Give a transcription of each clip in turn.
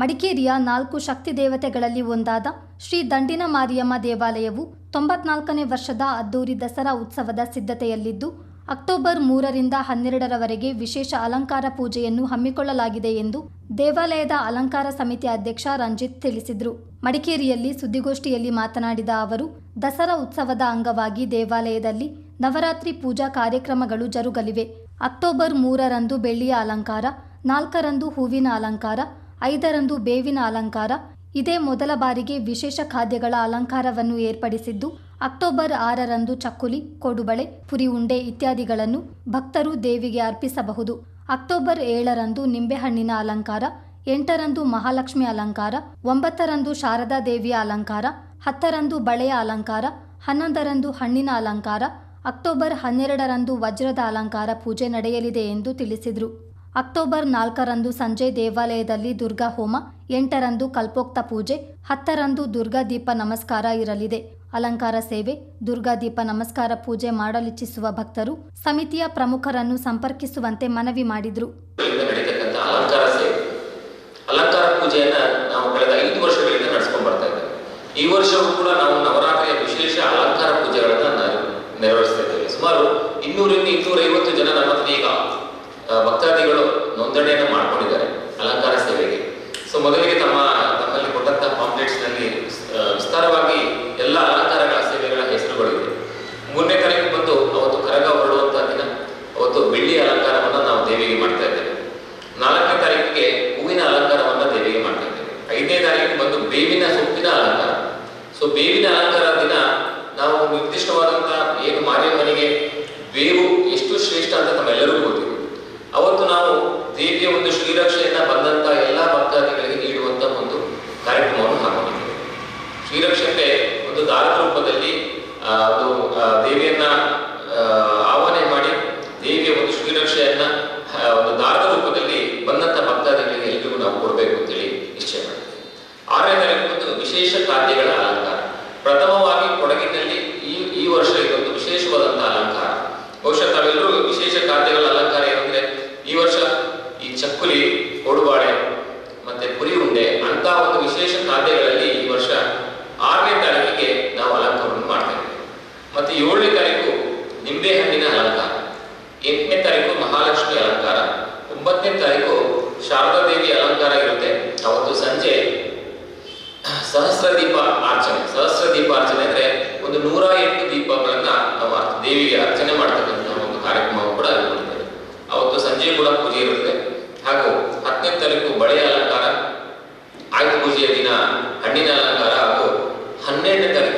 ಮಡಿಕೇರಿಯ ನಾಲ್ಕು ಶಕ್ತಿ ದೇವತೆಗಳಲ್ಲಿ ಒಂದಾದ ಶ್ರೀ ದಂಡಿನ ಮಾರಿಯಮ್ಮ ದೇವಾಲಯವು ತೊಂಬತ್ನಾಲ್ಕನೇ ವರ್ಷದ ಅದ್ದೂರಿ ದಸರಾ ಉತ್ಸವದ ಸಿದ್ಧತೆಯಲ್ಲಿದ್ದು, ಅಕ್ಟೋಬರ್ ಮೂರರಿಂದ ಹನ್ನೆರಡರವರೆಗೆ ವಿಶೇಷ ಅಲಂಕಾರ ಪೂಜೆಯನ್ನು ಹಮ್ಮಿಕೊಳ್ಳಲಾಗಿದೆ ಎಂದು ದೇವಾಲಯದ ಅಲಂಕಾರ ಸಮಿತಿ ಅಧ್ಯಕ್ಷ ರಂಜಿತ್ ತಿಳಿಸಿದರು. ಮಡಿಕೇರಿಯಲ್ಲಿ ಸುದ್ದಿಗೋಷ್ಠಿಯಲ್ಲಿ ಮಾತನಾಡಿದ ಅವರು, ದಸರಾ ಉತ್ಸವದ ಅಂಗವಾಗಿ ದೇವಾಲಯದಲ್ಲಿ ನವರಾತ್ರಿ ಪೂಜಾ ಕಾರ್ಯಕ್ರಮಗಳು ಜರುಗಲಿವೆ. ಅಕ್ಟೋಬರ್ ಮೂರರಂದು ಬೆಳ್ಳಿಯ ಅಲಂಕಾರ, ನಾಲ್ಕರಂದು ಹೂವಿನ ಅಲಂಕಾರ ಐದರಂದು ಬೇವಿನ ಅಲಂಕಾರ. ಇದೇ ಮೊದಲ ಬಾರಿಗೆ ವಿಶೇಷ ಖಾದ್ಯಗಳ ಅಲಂಕಾರವನ್ನು ಏರ್ಪಡಿಸಿದ್ದು, ಅಕ್ಟೋಬರ್ ಆರರಂದು ಚಕ್ಕುಲಿ, ಕೊಡುಬಳೆ, ಪುರಿ ಉಂಡೆ ಇತ್ಯಾದಿಗಳನ್ನು ಭಕ್ತರು ದೇವಿಗೆ ಅರ್ಪಿಸಬಹುದು. ಅಕ್ಟೋಬರ್ ಏಳರಂದು ನಿಂಬೆಹಣ್ಣಿನ ಅಲಂಕಾರ, ಎಂಟರಂದು ಮಹಾಲಕ್ಷ್ಮಿ ಅಲಂಕಾರ, ಒಂಬತ್ತರಂದು ಶಾರದಾ ದೇವಿಯ ಅಲಂಕಾರ, ಹತ್ತರಂದು ಬಳೆಯ ಅಲಂಕಾರ, ಹನ್ನೊಂದರಂದು ಹಣ್ಣಿನ ಅಲಂಕಾರ, ಅಕ್ಟೋಬರ್ ಹನ್ನೆರಡರಂದು ವಜ್ರದ ಅಲಂಕಾರ ಪೂಜೆ ನಡೆಯಲಿದೆ ಎಂದು ತಿಳಿಸಿದರು. ಅಕ್ಟೋಬರ್ ನಾಲ್ಕರಂದು ಸಂಜೆ ದೇವಾಲಯದಲ್ಲಿ ದುರ್ಗಾ ಹೋಮ, ಎಂಟರಂದು ಕಲ್ಪೋಕ್ತ ಪೂಜೆ, ಹತ್ತರಂದು ದುರ್ಗಾ ದೀಪ ನಮಸ್ಕಾರ ಇರಲಿದೆ. ಅಲಂಕಾರ ಸೇವೆ, ದುರ್ಗಾ ದೀಪ ನಮಸ್ಕಾರ ಪೂಜೆ ಮಾಡಲಿಚ್ಛಿಸುವ ಭಕ್ತರು ಸಮಿತಿಯ ಪ್ರಮುಖರನ್ನು ಸಂಪರ್ಕಿಸುವಂತೆ ಮನವಿ ಮಾಡಿದರು. ಅಲಂಕಾರ ಪೂಜೆಯನ್ನ ನಾವು ಕಳೆದ ಐದು ವರ್ಷಗಳಿಂದ ನಡೆಸ್ಕೊಂಡು ಬರ್ತಾ ಇದ್ದೇವೆ. ಈ ವರ್ಷವೂ ಕೂಡ ನಾವು ನವರಾತ್ರಿಯ ವಿಶೇಷ ಅಲಂಕಾರ ಪೂಜೆಗಳನ್ನು ನೆರವೇರಿಸ್ತಾ ಇದ್ದೇವೆ. ಸುಮಾರು ಇನ್ನೂರಿಂದ ಇನ್ನೂರೈವತ್ತು ಜನ ನಮ್ಮ ಹತ್ರ ಈಗ ಆ, ಭಕ್ತಾದಿಗಳು ನೋಂದಣಿಯನ್ನು ಮಾಡ್ಕೊಂಡಿದ್ದಾರೆ ಅಲಂಕಾರ ಸೇವೆಗೆ ಸೊ ಮೊದಲಿಗೆ ತಮ್ಮ ತಮ್ಮಲ್ಲಿ ಕೊಟ್ಟಂತಹ ಪಾಂಪ್ಲೆಟ್ಸ್ನಲ್ಲಿ ಆ, ವಿಸ್ತಾರವಾಗಿ ಎಲ್ಲ ಅಲಂಕಾರಗಳ ಸೇವೆಗಳ ಹೆಸರುಗಳಿವೆ ಮೂರನೇ ತಾರೀಕು ಬಂದು ಅವತ್ತು ಕರಗ ಹೊರಡುವಂತಹ ದಿನ ಅವತ್ತು ಬೆಳ್ಳಿ ಅಲಂಕಾರವನ್ನ ನಾವು ದೇವಿಗೆ ಮಾಡ್ತಾ ಇದ್ದೇವೆ ನಾಲ್ಕನೇ ತಾರೀಕಿಗೆ ಹೂವಿನ ಅಲಂಕಾರವನ್ನ ದೇವಿಗೆ ಮಾಡ್ತಾ ಇದ್ದೇವೆ ಐದನೇ ತಾರೀಕು ಬಂದು ಬೇವಿನ ಸೊಪ್ಪಿನ ಅಲಂಕಾರ ಸೊ ಬೇವಿನ ಅಲಂಕಾರ ದಿನ ನಾವು ನಿರ್ದಿಷ್ಟವಾದಂತಹ ಬೇವು ಎಷ್ಟು ಶ್ರೇಷ್ಠ ಅಂತ ತಮ್ಮೆಲ್ಲರಿಗೂ ಗೊತ್ತಿದೆ. ಅವತ್ತು ನಾವು ದೇವಿಯ ಒಂದು ಶ್ರೀರಕ್ಷೆಯನ್ನ ಬಂದಂತ ಎಲ್ಲಾ ಭಕ್ತಾದಿಗಳಿಗೆ ನೀಡುವಂತ ಒಂದು ಕಾರ್ಯಕ್ರಮವನ್ನು ಹಾಕೊಂಡಿದ್ದೇವೆ ಶ್ರೀರಕ್ಷತೆ ಒಂದು ದಾರದ ರೂಪದಲ್ಲಿ ಅದು ದೇವಿಯನ್ನ ಆ, ಆಹ್ವಾನ ಮಾಡಿ ದೇವಿಯ ಒಂದು ಶ್ರೀರಕ್ಷೆಯನ್ನ ಆ, ಒಂದು ದಾರದ ರೂಪದಲ್ಲಿ ಬಂದಂತ ಭಕ್ತಾದಿಗಳಿಗೆ ಎಲ್ರಿಗೂ ನಾವು ಕೊಡಬೇಕು ಅಂತೇಳಿ ನಿಶ್ಚಯ ಮಾಡಿದ್ದೇವೆ ಆರನೇ ತಾರೀಕು ಒಂದು ವಿಶೇಷ ಖಾದ್ಯಗಳ ಅಲಂಕಾರ ಪ್ರಥಮವಾಗಿ ಕೊಡಗಿನಲ್ಲಿ ಈ ಈ ವರ್ಷ ಇದೊಂದು ವಿಶೇಷವಾದಂತಹ ಅಲಂಕಾರ ಬಹುಶಃ ತಾವೆಲ್ಲರೂ ವಿಶೇಷ ಖಾದ್ಯಗಳ ಅಲಂಕಾರ ಏನಂದ್ರೆ ಈ ವರ್ಷ ಈ ಚಕ್ಕುಲಿ, ಕೊಡುಬಾಳೆ ಮತ್ತೆ ಪುರಿ ಉಂಡೆ ಅಂತ ಒಂದು ವಿಶೇಷ ಖಾದ್ಯಗಳಲ್ಲಿ ಈ ವರ್ಷ ಆರನೇ ತಾರೀಕಿಗೆ ನಾವು ಅಲಂಕಾರವನ್ನು ಮಾಡ್ತೇವೆ ಮತ್ತೆ ಏಳನೇ ತಾರೀಕು ನಿಂಬೆಹಣ್ಣಿನ ಅಲಂಕಾರ. ಎಂಟನೇ ತಾರೀಕು ಮಹಾಲಕ್ಷ್ಮಿ ಅಲಂಕಾರ. ಒಂಬತ್ತನೇ ತಾರೀಕು ಶಾರದಾ ದೇವಿ ಅಲಂಕಾರ ಇರುತ್ತೆ. ಅವತ್ತು ಸಂಜೆ ಸಹಸ್ರ ದೀಪ ಅರ್ಚನೆ ಸಹಸ್ರ ದೀಪ ಅಂದ್ರೆ ಒಂದು ನೂರ ಎಂಟು ದೀಪಗಳನ್ನ ನಾವು ದೇವಿಗೆ ಅರ್ಚನೆ ಮಾಡ್ತಕ್ಕಂಥ ಕಾರ್ಯಕ್ರಮ ಕೂಡ ಹಮ್ಮಿಕೊಂಡಿದ್ದೇವೆ ಅವತ್ತು ಸಂಜೆ ಕೂಡ ಪೂಜೆ ಇರುತ್ತೆ. ಹಾಗೂ ಹತ್ತನೇ ತಾರೀಕು ಬಳೆಯ ಅಲಂಕಾರ ಆಯುಧ ಪೂಜೆಯ ದಿನ, ಹಣ್ಣಿನ ಅಲಂಕಾರ ಹಾಗೂ ಹನ್ನೆರಡನೇ ತಾರೀಕಿಗೆ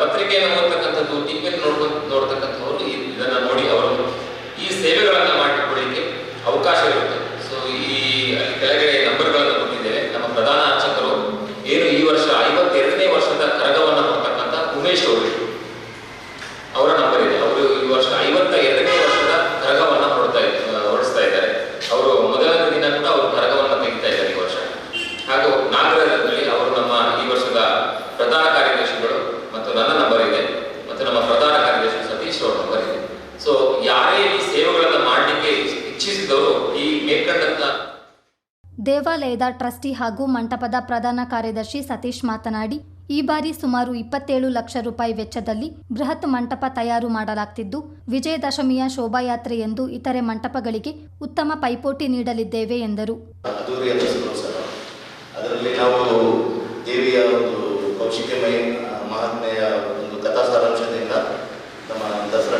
ಪತ್ರಿಕೆಯನ್ನು ಓದ್ತಕ್ಕಂಥದ್ದು ಟಿವಿಯನ್ನು ನೋಡ್ಕೊಂಡು ನೋಡ್ತಕ್ಕಂಥವ್ರು ಇದನ್ನು ನೋಡಿ ಅವರು ಈ ಸೇವೆಗಳನ್ನು ಮಾಡಿಕೊಳ್ಳಿಕ್ಕೆ ಅವಕಾಶ ಇರುತ್ತೆ ಸೊ ಈ ಅಲ್ಲಿ ಕೆಳಗಡೆ ನಂಬರ್ಗಳನ್ನು ಕೊಟ್ಟಿದ್ದೇವೆ. ನಮ್ಮ ಪ್ರಧಾನ ಅರ್ಚಕರು ಏನು ಈ ವರ್ಷ ಐವತ್ತೆರಡನೇ ವರ್ಷದ ಕರಗವನ್ನು ಕೊಡ್ತಕ್ಕಂಥ ಉಮೇಶ್ ಅವರ ನಂಬರ್ ಇದೆ ಅವರು ಈ ವರ್ಷ ಐವತ್ತ ಎರಡನೇ ವರ್ಷದ ಕರಗವನ್ನ ಹೊರಡ್ತಾ ಇದ್ದ- ಹೊರಡಿಸ್ತಾ ಇದ್ದಾರೆ ಅವರು ಮೊದಲನೇ ದಿನ ಕೂಡ ಅವರು ಕರಗವನ್ನ ತೆಗಿತಾ ಇದ್ದಾರೆ ಈ ವರ್ಷ ಹಾಗೂ ನಾಗರದಲ್ಲಿ ಅವರು ನಮ್ಮ ಈ ವರ್ಷದ ಪ್ರಧಾನ ಕಾರ್ಯದರ್ಶಿಗಳು ಮತ್ತು ನನ್ನ ನಂಬರ್ ಇದೆ ಮತ್ತು ನಮ್ಮ ಪ್ರಧಾನ ಕಾರ್ಯದರ್ಶಿ ಸತೀಶ್ ಅವರ ನಂಬರ್ ಇದೆ ಸೊ ಯಾರೇ ಈ ಸೇವೆಗಳನ್ನ ಮಾಡಲಿಕ್ಕೆ ಇಚ್ಛಿಸಿದವರು ಈ ಮೇಲ್ಕಂಡಂತ ದೇವಾಲಯದ ಟ್ರಸ್ಟಿ ಹಾಗೂ ಮಂಟಪದ ಪ್ರಧಾನ ಕಾರ್ಯದರ್ಶಿ ಸತೀಶ್ ಮಾತನಾಡಿ, ಈ ಬಾರಿ ಸುಮಾರು ಇಪ್ಪತ್ತೇಳು ಲಕ್ಷ ರೂಪಾಯಿ ವೆಚ್ಚದಲ್ಲಿ ಬೃಹತ್ ಮಂಟಪ ತಯಾರು ಮಾಡಲಾಗ್ತಿದ್ದು, ವಿಜಯದಶಮಿಯ ಶೋಭಾಯಾತ್ರೆ ಎಂದು ಇತರೆ ಮಂಟಪಗಳಿಗೆ ಉತ್ತಮ ಪೈಪೋಟಿ ನೀಡಲಿದ್ದೇವೆ ಎಂದರು. ಅದರಲ್ಲಿ ನಾವು ದೇವಿಯ ಒಂದು ಮಹಾತ್ಮೆಯ ಒಂದು ಕಥಾ ಸಾರಾಂಶದಿಂದ ನಮ್ಮ ದಸರಾ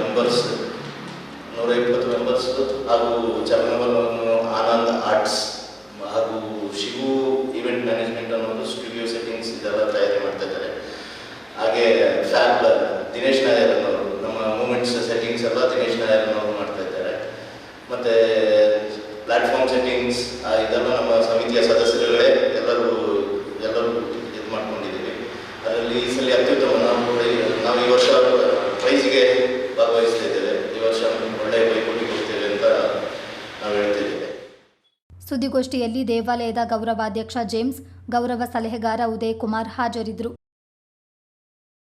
ಮೆಂಬರ್ಸ್ ನೂರ ಇಪ್ಪತ್ತು ಮೆಂಬರ್ಸ್ ಹಾಗೂ ಚರ್ಮಲ್ ಆನಂದ್ ಆರ್ಟ್ಸ್ ಹಾಗೂ ಶಿವು ಈವೆಂಟ್ ಮ್ಯಾನೇಜ್ಮೆಂಟ್ ಅನ್ನೋದು ಸ್ಟುಡಿಯೋ ಸೆಟ್ಟಿಂಗ್ಸ್ ಇದೆಲ್ಲ ತಯಾರಿ ಮಾಡ್ತಾ ಇದ್ದಾರೆ. ಹಾಗೆ ಫ್ಯಾಬ್ ದಿನೇಶ್ ನಾಯರ್ ಅನ್ನೋರು, ನಮ್ಮ ಮೂಮೆಂಟ್ಸ್ ಸೆಟ್ಟಿಂಗ್ಸ್ ಎಲ್ಲ ದಿನೇಶ್ ನಾಯರ್ ಅನ್ನೋರು ಮಾಡ್ತಾ ಇದ್ದಾರೆ. ಮತ್ತು ಪ್ಲಾಟ್ಫಾರ್ಮ್ ಸೆಟ್ಟಿಂಗ್ಸ್ ಇದೆಲ್ಲ ನಮ್ಮ ಸಮಿತಿಯ ಸದಸ್ಯರು ಸುದ್ದಿಗೋಷ್ಠಿಯಲ್ಲಿ ದೇವಾಲಯದ ಗೌರವಾಧ್ಯಕ್ಷ ಜೇಮ್ಸ್ ಗೌರವ ಸಲಹೆಗಾರ ಉದಯ್ ಕುಮಾರ್ ಹಾಜರಿದ್ದರು.